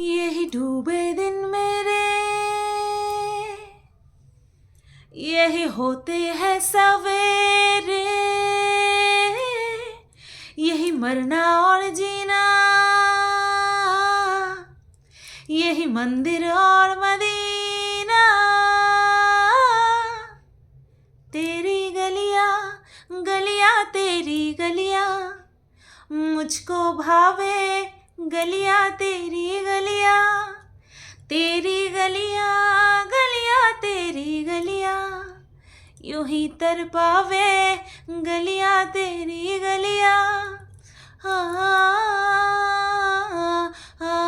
यही डूबे दिन मेरे। यही होते हैं सवेरे। यही मरना और जीना। यही मंदिर और मदीना। तेरी गलिया गलिया, तेरी गलिया। मुझको भावे गलिया, तेरी गलियाँ। यूँ ही तर पावे गलिया तेरी गलिया हाँ, हाँ, हाँ,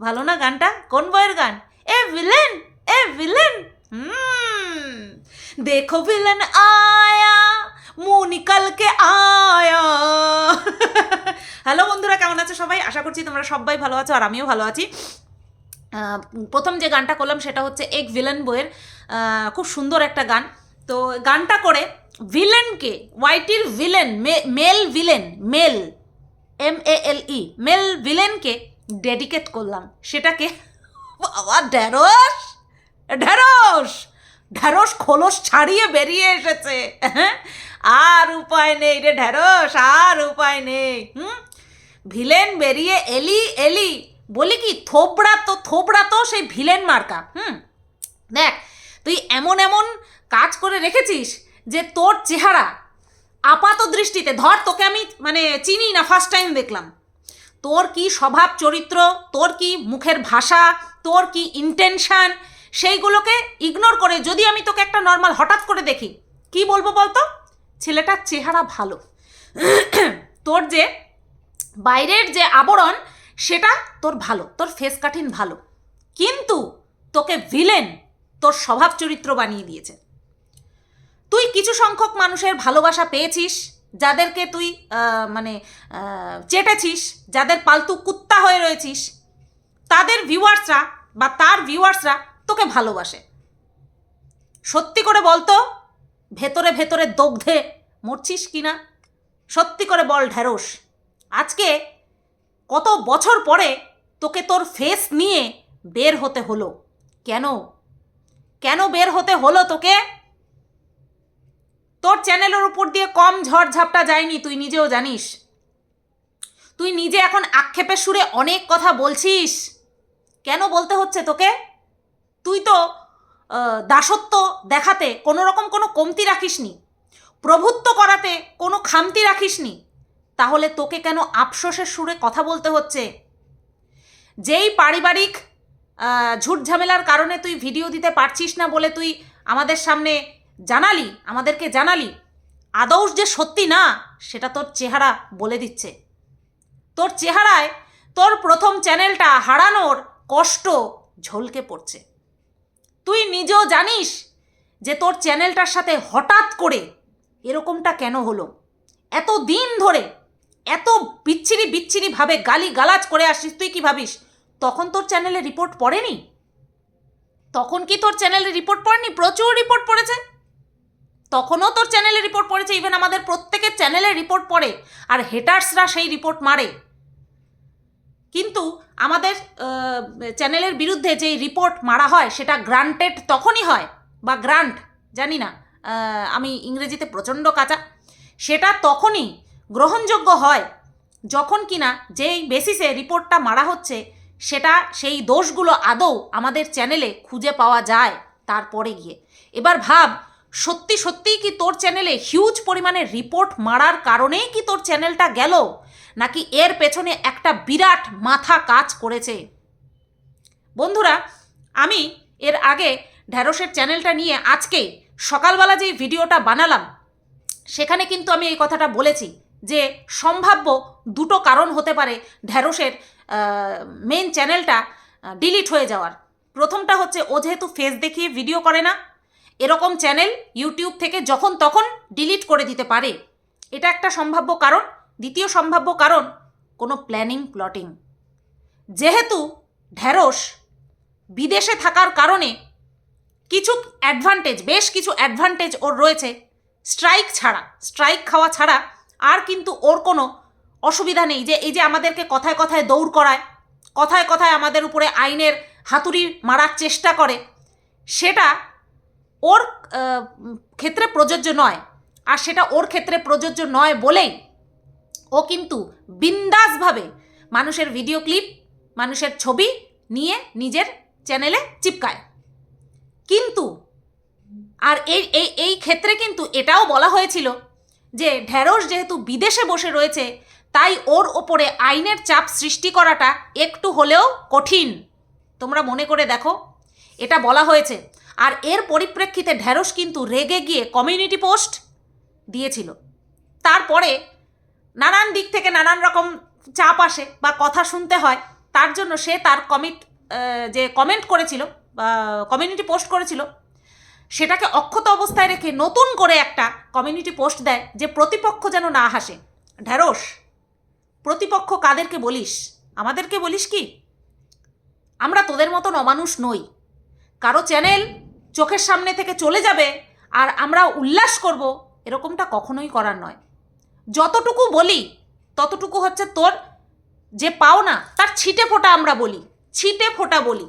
ভালো না গানটা কোন বইয়ের গান এ ভিলেন এ ভিলেন হুম দেখো ভিলেন আয়া मुँह निकल के आ আছো সবাই, আশা করছি তোমরা সবাই ভালো আছো আর আমিও ভালো আছি। প্রথম যে গানটা করলাম সেটা হচ্ছে এক ভিলেন বইয়ের খুব সুন্দর একটা গান। তো গানটা করে ভিলেনকে ওয়াইটির villain male villain, male M A L E male ভিলেনকে dedicate করলাম। সেটাকে, বাবা ঢ্যাঁড়স ঢ্যাঁড়স ঢ্যাঁড়স খোলস ছাড়িয়ে বেরিয়ে এসেছে। হ্যাঁ? আর উপায় নেই রে ঢ্যাঁড়স আর উপায় নেই, হুম? ভিলেন বেরিয়ে এলি এলি। বলি কি, থোবড়া তো থোবড়া তো সেই ভিলেন মার্কা, হুম? দেখ, তুই এমন এমন কাজ করে রেখেছিস যে তোর চেহারা আপাত দৃষ্টিতে, ধর তোকে আমি মানে চিনি না ফার্স্ট টাইম দেখলাম। তোর কি স্বভাব চরিত্র, তোর কি মুখের ভাষা, তোর কি ইন্টেনশন সেইগুলোকে ইগনোর করে যদি আমি তোকে একটা নর্মাল হঠাৎ করে দেখি, কি বলব বলতো? ছেলেটার চেহারা ভালো। তোর যে বাইরের যে আবরণ, সেটা তোর ভালো, তোর ফেস কাঠিন ভালো। কিন্তু তোকে ভিলেন তোর স্বভাব চরিত্র বানিয়ে দিয়েছে। তুই কিছু সংখ্যক মানুষের ভালোবাসা পেয়েছিস, যাদেরকে তুই মানে চেটেছিস, যাদের পালতু কুত্তা হয়ে রয়েছিস। তাদের ভিউয়ার্সরা বা তার ভিউয়ার্সরা তোকে ভালোবাসে। সত্যি করে বলতো, ভেতরে ভেতরে দগ্ধে মরছিস কি না সত্যি করে বল, ঢ্যাঁড়স। আজকে কত বছর পরে তোকে তোর ফেস নিয়ে বের হতে হলো? কেন? কেন বের হতে হলো তোকে? তোর চ্যানেলের উপর দিয়ে কম ঝড়ঝাপটা যায়নি, তুই নিজেও জানিস। তুই নিজে এখন আক্ষেপের সুরে অনেক কথা বলছিস। কেন বলতে হচ্ছে তোকে? তুই তো দাসত্ব দেখাতে কোনো রকম কোনো কমতি রাখিসনি। প্রভুত্ব করাতে কোনো খামতি রাখিসনি। তাহলে তোকে কেন আফসোসের সুরে কথা বলতে হচ্ছে? যেই পারিবারিক ঝুট ঝামেলার কারণে তুই ভিডিও দিতে পারছিস না বলে তুই আমাদের সামনে জানালি, আমাদেরকে জানালি, আদৌ যে সত্যি না, সেটা তোর চেহারা বলে দিচ্ছে। তোর চেহারায় তোর প্রথম চ্যানেলটা হারানোর কষ্ট ঝলকে পড়ছে। তুই নিজেও জানিস যে তোর চ্যানেলটার সাথে হঠাৎ করে এরকমটা কেন হলো? এত দিন ধরে এত বিচ্ছিরি বিচ্ছিরিভাবে গালি গালাজ করে আসিস, তুই কি ভাবিস? তখন তোর চ্যানেলে রিপোর্ট পড়েনি? তখন কি তোর চ্যানেলে রিপোর্ট পড়েনি? প্রচুর রিপোর্ট পড়েছে। তখনও তোর চ্যানেলে রিপোর্ট পড়েছে ইভেন আমাদের প্রত্যেকের চ্যানেলে রিপোর্ট পড়ে, আর হেটার্সরা সেই রিপোর্ট মারে। কিন্তু আমাদের চ্যানেলের বিরুদ্ধে যেই রিপোর্ট মারা হয়, সেটা গ্রান্টেড তখনই হয়, বা গ্রান্ট জানি না আমি ইংরেজিতে প্রচণ্ড কাঁচা। সেটা তখনই গ্রহণযোগ্য হয়। যখন কিনা যেই বেসিসে রিপোর্টটা মারা হচ্ছে, সেটা সেই দোষগুলো আদৌ আমাদের চ্যানেলে খুঁজে পাওয়া যায় তারপরে গিয়ে। এবার ভাব, সত্যি সত্যিই কি তোর চ্যানেলে হিউজ পরিমাণে রিপোর্ট মারার কারণেই কি তোর চ্যানেলটা গেল? নাকি এর পেছনে একটা বিরাট মাথা কাজ করেছে? বন্ধুরা, আমি এর আগে ঢ্যাঁড়সের চ্যানেলটা নিয়ে আজকে সকালবেলা যে ভিডিওটা বানালাম, সেখানে কিন্তু আমি এই কথাটা বলেছি। যে সম্ভাব্য দুটো কারণ হতে পারে ঢ্যাঁড়সের মেন চ্যানেলটা ডিলিট হয়ে যাওয়ার। প্রথমটা হচ্ছে, ও যেহেতু ফেস দেখিয়ে ভিডিও করে না, এরকম চ্যানেল ইউটিউব থেকে যখন তখন ডিলিট করে দিতে পারে। এটা একটা সম্ভাব্য কারণ। দ্বিতীয় সম্ভাব্য কারণ, কোনো প্ল্যানিং প্লটিং যেহেতু ঢ্যাঁড়স বিদেশে থাকার কারণে কিছু অ্যাডভান্টেজ বেশ কিছু অ্যাডভান্টেজ ওর রয়েছে। স্ট্রাইক ছাড়া স্ট্রাইক খাওয়া ছাড়া আর কিন্তু ওর কোনো অসুবিধা নেই যে এই যে আমাদেরকে কথায় কথায় দৌড় করায়, কথায় কথায় আমাদের উপরে আইনের হাতুড়ি মারার চেষ্টা করে, সেটা ওর ক্ষেত্রে প্রযোজ্য নয়। আর সেটা ওর ক্ষেত্রে প্রযোজ্য নয় বলেই ও কিন্তু বিন্দাসভাবে মানুষের ভিডিও ক্লিপ, মানুষের ছবি নিয়ে নিজের চ্যানেলে চিপকায়। কিন্তু, আর এই এই ক্ষেত্রে কিন্তু এটাও বলা হয়েছিল যে ঢ্যাঁড়স যেহেতু বিদেশে বসে রয়েছে, তাই ওর ওপরে আইনের চাপ সৃষ্টি করাটা একটু হলেও কঠিন। তোমরা মনে করে দেখো, এটা বলা হয়েছে। আর এর পরিপ্রেক্ষিতে ঢ্যাঁড়স কিন্তু রেগে গিয়ে কমিউনিটি পোস্ট দিয়েছিল। তারপরে নানান দিক থেকে নানান রকম চাপ আসে বা কথা শুনতে হয়। তার জন্য সে তার কমিট যে কমেন্ট করেছিল বা কমিউনিটি পোস্ট করেছিল সেটাকে অক্ষত অবস্থায় রেখে নতুন করে একটা কমিউনিটি পোস্ট দেয় যে প্রতিপক্ষ যেন না হাসে। ঢ্যাঁড়স, প্রতিপক্ষ কাদেরকে বলিস? আমাদেরকে বলিস কি? আমরা তোদের মতন অমানুষ নই। কারও চ্যানেল চোখের সামনে থেকে চলে যাবে আর আমরা উল্লাস করব এরকমটা কখনোই করার নয়। যতটুকু বলি, ততটুকু হচ্ছে তোর যে পাও না তার ছিটে ফোটা আমরা বলি। ছিটে ফোটা বলি।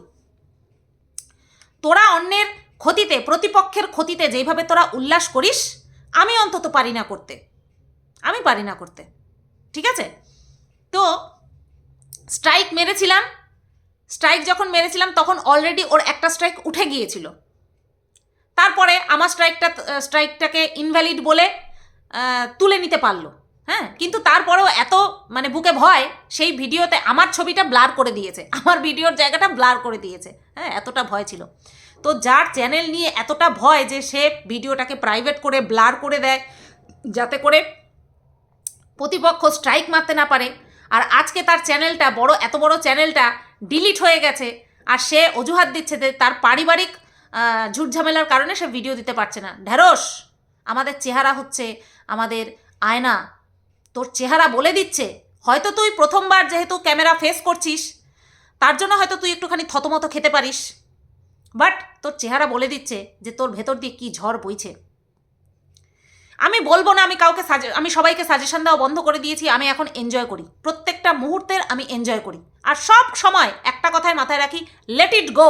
তোরা অন্যের ক্ষতিতে, প্রতিপক্ষের ক্ষতিতে যেইভাবে তোরা উল্লাস করিস, আমি অন্তত পারি না করতে। আমি পারি না করতে। ঠিক আছে? তো স্ট্রাইক মেরেছিলাম। স্ট্রাইক যখন মেরেছিলাম, তখন অলরেডি ওর একটা স্ট্রাইক উঠে গিয়েছিল। তারপরে আমার স্ট্রাইকটা স্ট্রাইকটাকে ইনভ্যালিড বলে তুলে নিতে পারল। হ্যাঁ? কিন্তু তারপরেও এত মানে বুকে ভয়, সেই ভিডিওতে আমার ছবিটা ব্লার করে দিয়েছে। আমার ভিডিওর জায়গাটা ব্লার করে দিয়েছে। হ্যাঁ? এতটা ভয় ছিল। তো যার চ্যানেল নিয়ে এতটা ভয় যে সে ভিডিওটাকে প্রাইভেট করে ব্লার করে দেয়, যাতে করে প্রতিপক্ষ স্ট্রাইক মারতে না পারে। আর আজকে তার চ্যানেলটা বড়, এত বড় চ্যানেলটা ডিলিট হয়ে গেছে আর সে অজুহাত দিচ্ছে যে তার পারিবারিক ঝুটঝামেলার কারণে সে ভিডিও দিতে পারছে না। ঢেঁড়স আমাদের চেহারা হচ্ছে আমাদের আয়না। তোর চেহারা বলে দিচ্ছে। হয়তো তুই প্রথমবার যেহেতু ক্যামেরা ফেস করছিস, তার জন্য হয়তো তুই একটুখানি থতমত খেতে পারিস। বাট তোর চেহারা বলে দিচ্ছে যে তোর ভেতর দিয়ে কী ঝড় বইছে। আমি বলব না, আমি কাউকে সাজে, আমি সবাইকে সাজেশন দেওয়া বন্ধ করে দিয়েছি, আমি এখন এনজয় করি। প্রত্যেকটা মুহূর্তের আমি এনজয় করি। আর সব সময় একটা কথায় মাথায় রাখি লেট ইট গো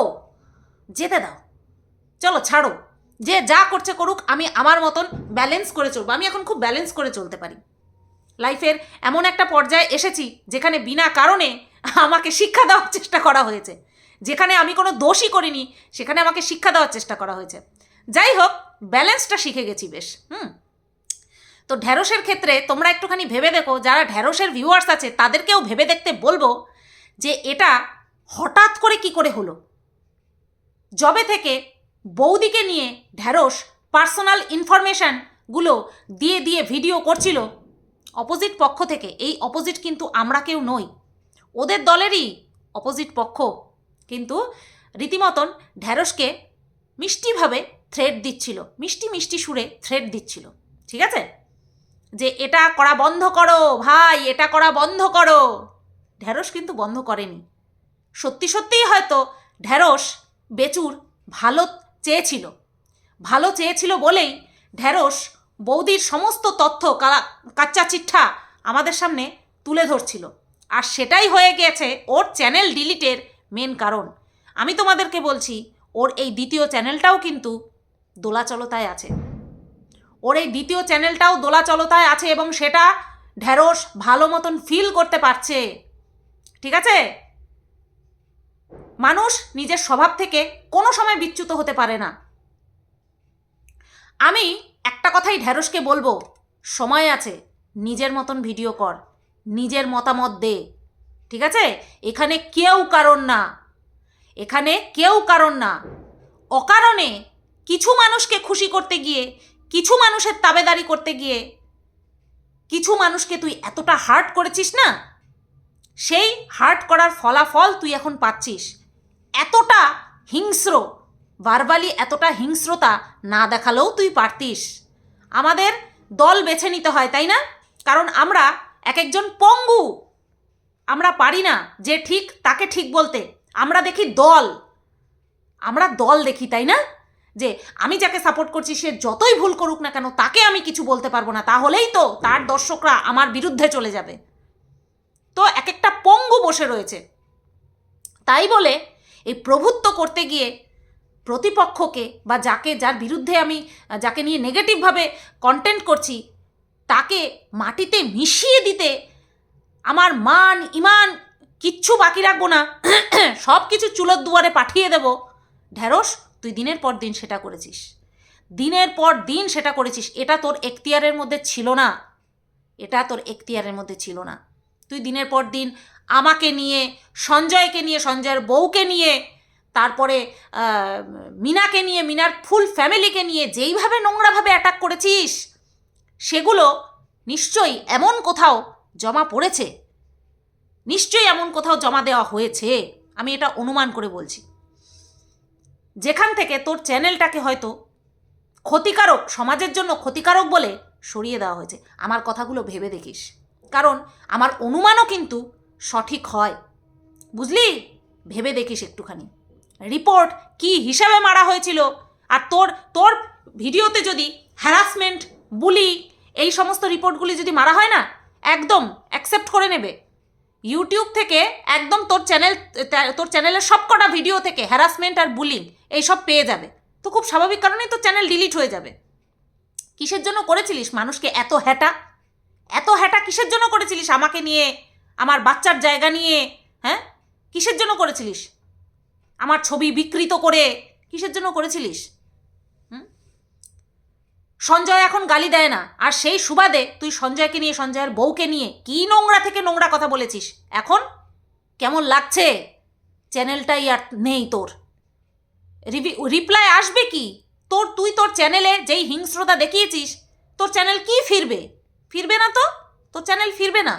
যেতে দাও। চলো, ছাড়ো। যে যা করছে করুক, আমি আমার মতন ব্যালেন্স করে চলবো। আমি এখন খুব ব্যালেন্স করে চলতে পারি। লাইফের এমন একটা পর্যায়ে এসেছি, যেখানে বিনা কারণে আমাকে শিক্ষা দেওয়ার চেষ্টা করা হয়েছে। যেখানে আমি কোনো দোষই করিনি, সেখানে আমাকে শিক্ষা দেওয়ার চেষ্টা করা হয়েছে। যাই হোক, ব্যালেন্সটা শিখে গেছি বেশ, হুম? তো ঢ্যাঁড়সের ক্ষেত্রে তোমরা একটুখানি ভেবে দেখো, যারা ঢ্যাঁড়সের ভিউয়ার্স আছে, তাদেরকেও ভেবে দেখতে বলব যে এটা হঠাৎ করে কি করে হলো। জবে থেকে বৌদিকে নিয়ে ঢ্যাঁড়স পার্সোনাল ইনফরমেশানগুলো দিয়ে দিয়ে ভিডিও করছিল অপোজিট পক্ষ থেকে। এই অপোজিট কিন্তু আমরা কেউ নই। ওদের দলেরই অপোজিট পক্ষ। কিন্তু রীতিমতন ঢ্যাঁড়সকে মিষ্টিভাবে থ্রেড দিচ্ছিল, মিষ্টি মিষ্টি সুরে থ্রেড দিচ্ছিল, ঠিক আছে? যে এটা করা বন্ধ করো, ভাই, এটা করা বন্ধ করো। ঢ্যাঁড়স কিন্তু বন্ধ করেনি। সত্যি সত্যিই হয়তো ঢ্যাঁড়স বেচুর ভালো চেয়েছিল ভালো চেয়েছিল বলেই ঢ্যাঁড়স বৌদির সমস্ত তথ্য কাচ্চা চিঠা আমাদের সামনে তুলে ধরছিল। আর সেটাই হয়ে গেছে ওর চ্যানেল ডিলিটের মেন কারণ। আমি তোমাদেরকে বলছি, ওর এই দ্বিতীয় চ্যানেলটাও কিন্তু দোলাচলতায় আছে। ওর এই দ্বিতীয় চ্যানেলটাও দোলাচলতায় আছে এবং সেটা ঢ্যাঁড়স ভালো মতন ফিল করতে পারছে। ঠিক আছে? মানুষ নিজের স্বভাব থেকে কোনো সময় বিচ্যুত হতে পারে না। আমি একটা কথাই ঢ্যাঁড়সকে বলব, সময় আছে, নিজের মতন ভিডিও কর, নিজের মতামত দে। ঠিক আছে? এখানে কেউ কারণ না। এখানে কেউ কারণ না। অকারণে কিছু মানুষকে খুশি করতে গিয়ে, কিছু মানুষের তাবেদারি করতে গিয়ে, কিছু মানুষকে তুই এতটা হার্ট করেছিস না? সেই হার্ট করার ফলাফল তুই এখন পাচ্ছিস। এতটা হিংস্র ভার্বালি এতটা হিংস্রতা না দেখালেও তুই পারতিস। আমাদের দল বেছে নিতে হয়, তাই না? কারণ আমরা এক একজন পঙ্গু। আমরা পারি না যে ঠিক তাকে ঠিক বলতে। আমরা দেখি দল। আমরা দল দেখি, তাই না? যে আমি যাকে সাপোর্ট করছি, সে যতই ভুল করুক না কেন, তাকে আমি কিছু বলতে পারব না। তাহলেই তো তার দর্শকরা আমার বিরুদ্ধে চলে যাবে। তো এক একটা পঙ্গু বসে রয়েছে। তাই বলে এই প্রভুত্ব করতে গিয়ে প্রতিপক্ষকে বা যাকে, যার বিরুদ্ধে আমি, যাকে নিয়ে নেগেটিভভাবে কন্টেন্ট করছি, তাকে মাটিতে মিশিয়ে দিতে আমার মান, ইমান কিচ্ছু বাকি রাখব না। সব কিছু চুলোর দুয়ারে পাঠিয়ে দেব। ঢ্যাঁড়স তুই দিনের পর দিন সেটা করেছিস। দিনের পর দিন সেটা করেছিস। এটা তোর এখতিয়ারের মধ্যে ছিল না। এটা তোর এখতিয়ারের মধ্যে ছিল না। তুই দিনের পর দিন আমাকে নিয়ে, সঞ্জয়কে নিয়ে, সঞ্জয়ের বউকে নিয়ে, তারপরে মিনাকে নিয়ে, মিনার ফুল ফ্যামিলিকে নিয়ে যেইভাবে নোংরাভাবে অ্যাটাক করেছিস, সেগুলো নিশ্চয়ই এমন কোথাও জমা পড়েছে? নিশ্চয়ই এমন কোথাও জমা দেওয়া হয়েছে। আমি এটা অনুমান করে বলছি। যেখান থেকে তোর চ্যানেলটাকে হয়তো ক্ষতিকারক, সমাজের জন্য ক্ষতিকারক বলে সরিয়ে দেওয়া হয়েছে। আমার কথাগুলো ভেবে দেখিস। কারণ আমার অনুমানও কিন্তু সঠিক হয়। বুঝলি? ভেবে দেখিস একটুখানি। রিপোর্ট কি হিসাবে মারা হয়েছিল? আর তোর তোর ভিডিওতে যদি হ্যারাসমেন্ট বুলি এই সমস্ত রিপোর্টগুলি যদি মারা হয় না একদম অ্যাকসেপ্ট করে নেবে। ইউটিউব থেকে একদম তোর চ্যানেল তোর চ্যানেলের সবকটা ভিডিও থেকে হ্যারাসমেন্ট আর বুলিং এইসব পেয়ে যাবে। তো খুব স্বাভাবিক কারণেই তোর চ্যানেল ডিলিট হয়ে যাবে। কিসের জন্য করেছিলিস মানুষকে এত হ্যাটা? এত হ্যাটা কিসের জন্য করেছিলিস আমাকে নিয়ে? আমার বাচ্চার জায়গা নিয়ে? হ্যাঁ? কিসের জন্য করেছিলিস? আমার ছবি বিকৃত করে কিসের জন্য করেছিলিস? সঞ্জয় এখন গালি দেয় না। আর সেই সুবাদে তুই সঞ্জয়কে নিয়ে, সঞ্জয়ের বউকে নিয়ে কি নোংরা থেকে নোংরা কথা বলেছিস? এখন কেমন লাগছে? চ্যানেলটাই আর নেই তোর। রিপ্লাই আসবে কি? তোর, তুই তোর চ্যানেলে যেই হিংস্রতা দেখিয়েছিস, তোর চ্যানেল কি ফিরবে? ফিরবে না তো? তোর চ্যানেল ফিরবে না।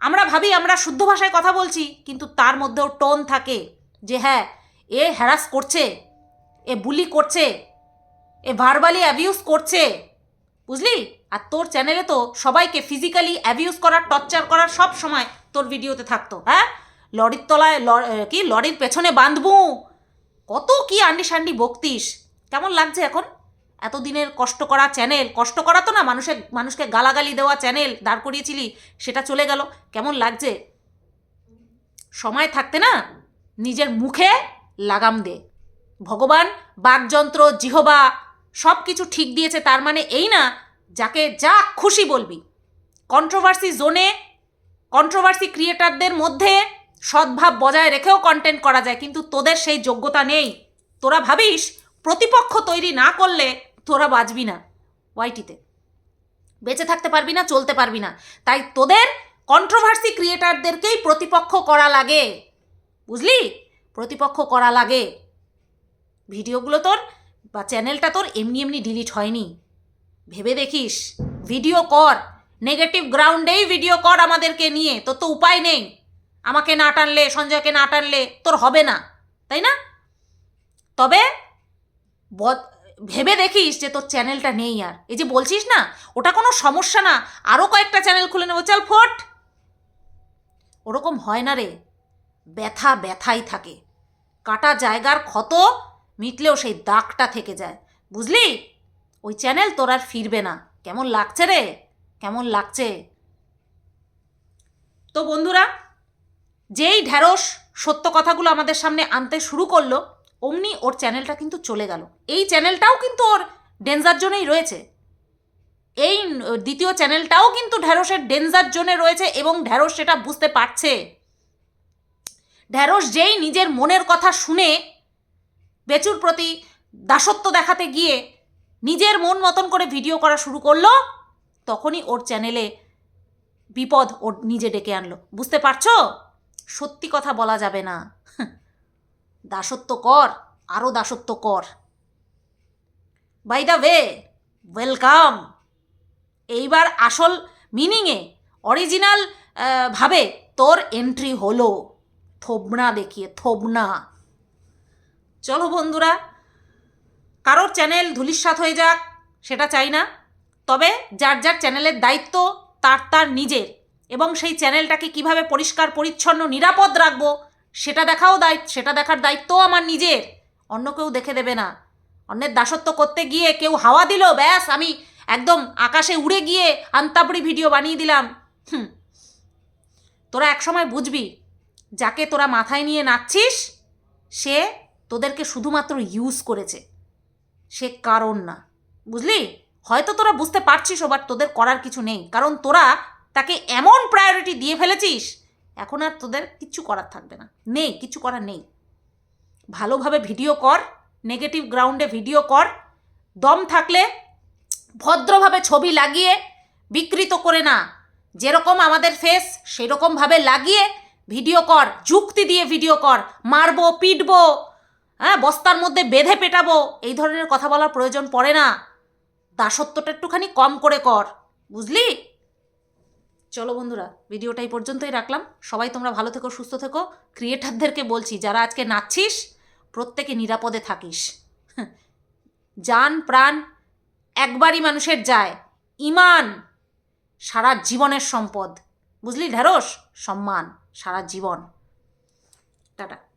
আমরা ভাবি, আমরা শুদ্ধ ভাষায় কথা বলছি, কিন্তু তার মধ্যেও টোন থাকে যে হ্যাঁ এ হ্যারাস করছে, এ বুলি করছে এ ভার্বালি অ্যাবিউজ করছে। বুঝলি? আর তোর চ্যানেলে তো সবাইকে ফিজিক্যালি অ্যাবিউজ করার টর্চার করার সব সময় তোর ভিডিওতে থাকতো হ্যাঁ? লরির তলায় কি? লরির পেছনে বাঁধবু। কত কি আন্ডি সান্ডি বকতিস। কেমন লাগছে এখন? এতদিনের কষ্ট করা চ্যানেল কষ্ট করা তো না, মানুষের, মানুষকে গালাগালি দেওয়া চ্যানেল দাঁড় করিয়েছিলি, সেটা চলে গেল। কেমন লাগছে? সময় থাকতে না, নিজের মুখে লাগাম দে। ভগবান বাকযন্ত্র জিহবা সব কিছু ঠিক দিয়েছে, তার মানে এই না, যাকে যা খুশি বলবি। কন্ট্রোভার্সি জোনে কন্ট্রোভার্সি ক্রিয়েটারদের মধ্যে সদ্ভাব বজায় রেখেও কন্টেন্ট করা যায়, কিন্তু তোদের সেই যোগ্যতা নেই। তোরা ভাবিস, প্রতিপক্ষ তৈরি না করলে তোরা বাঁচবি না ওয়াইটিতে বেঁচে থাকতে পারবি না, চলতে পারবি না। তাই তোদের কন্ট্রোভার্সি ক্রিয়েটারদেরকেই প্রতিপক্ষ করা লাগে। বুঝলি? প্রতিপক্ষ করা লাগে। ভিডিওগুলো তোর বা চ্যানেলটা তোর এমনি এমনি ডিলিট হয়নি। ভেবে দেখিস ভিডিও কর। নেগেটিভ গ্রাউন্ডেই ভিডিও কর আমাদেরকে নিয়ে, তোর তো উপায় নেই। আমাকে না টানলে, সঞ্জয়কে না টানলে তোর হবে না, তাই না? তবে ভেবে দেখিস যে তোর চ্যানেলটা নেই আর। এই যে বলছিস না, ওটা কোনো সমস্যা না। আরও কয়েকটা চ্যানেল খুলে নেব, চল ফোট। ওরকম হয় না রে। ব্যথা ব্যথাই থাকে। কাটা জায়গার ক্ষত মিটলেও সেই দাগটা থেকে যায়। বুঝলি? ওই চ্যানেল তোর আর ফিরবে না। কেমন লাগছে রে? কেমন লাগছে? তো বন্ধুরা, যেই ঢ্যাঁড়স সত্য কথাগুলো আমাদের সামনে আনতে শুরু করল, অমনি ওর চ্যানেলটা কিন্তু চলে গেল। এই চ্যানেলটাও কিন্তু ওর ডেঞ্জার জোনেই রয়েছে। এই দ্বিতীয় চ্যানেলটাও কিন্তু ঢ্যাঁড়সের ডেঞ্জার জোনে রয়েছে এবং ঢ্যাঁড়স সেটা বুঝতে পারছে। ঢ্যাঁড়স যেই নিজের মনের কথা শুনে বেচুর প্রতি দাসত্ব দেখাতে গিয়ে নিজের মন মতন করে ভিডিও করা শুরু করল, তখনই ওর চ্যানেলে বিপদ ওর নিজে ডেকে আনলো। বুঝতে পারছ? সত্যি কথা বলা যাবে না। দাসত্ব কর আরও দাসত্ব কর। বাই দ্য ওয়ে ওয়েলকাম এইবার আসল মিনিংয়ে অরিজিনাল ভাবে তোর এন্ট্রি হলো। থোবনা দেখিয়ে, থোবনা। চলো বন্ধুরা, কারোর চ্যানেল ধুলিস্বাত হয়ে যাক, সেটা চাই না। তবে যার যার চ্যানেলের দায়িত্ব, তার তার নিজের। এবং সেই চ্যানেলটাকে কীভাবে পরিষ্কার, পরিচ্ছন্ন, নিরাপদ রাখব, সেটা দেখাও দায়িত্ব, সেটা দেখার দায়িত্বও আমার নিজের। অন্য কেউ দেখে দেবে না। অন্যের দাসত্ব করতে গিয়ে কেউ হাওয়া দিল, ব্যাস, আমি একদম আকাশে উড়ে গিয়ে আন্তাবড়ি ভিডিও বানিয়ে দিলাম। হুম। তোরা একসময় বুঝবি, যাকে তোরা মাথায় নিয়ে নাচছিস, সে তোদেরকে শুধুমাত্র ইউজ করেছে। সে কারণ না। বুঝলি? হয়তো তোরা বুঝতে পারছিস বাট তোদের করার কিছু নেই। কারণ তোরা তাকে এমন প্রায়োরিটি দিয়ে ফেলেছিস, এখন আর তোদের কিচ্ছু করার থাকবে না। নেই, কিছু করার নেই। ভালোভাবে ভিডিও কর নেগেটিভ গ্রাউন্ডে ভিডিও কর। দম থাকলে ভদ্রভাবে ছবি লাগিয়ে, বিকৃত করে না। যেরকম আমাদের ফেস সেরকমভাবে লাগিয়ে ভিডিও কর। যুক্তি দিয়ে ভিডিও কর। মারবো, পিটবো হ্যাঁ বস্তার মধ্যে বেঁধে পেটাবো। এই ধরনের কথা বলার প্রয়োজন পড়ে না। দাসত্বটা একটুখানি কম করে কর, বুঝলি? চলো বন্ধুরা, ভিডিওটা এই পর্যন্তই রাখলাম। সবাই তোমরা ভালো থেকো, সুস্থ থেকো। ক্রিয়েটারদেরকে বলছি, যারা আজকে নাচছিস, প্রত্যেকে নিরাপদে থাকিস। যান, প্রাণ একবারই মানুষের যায়। ইমান, সারা জীবনের সম্পদ। বুঝলি ঢেরস সম্মান, সারা জীবন। টাটা।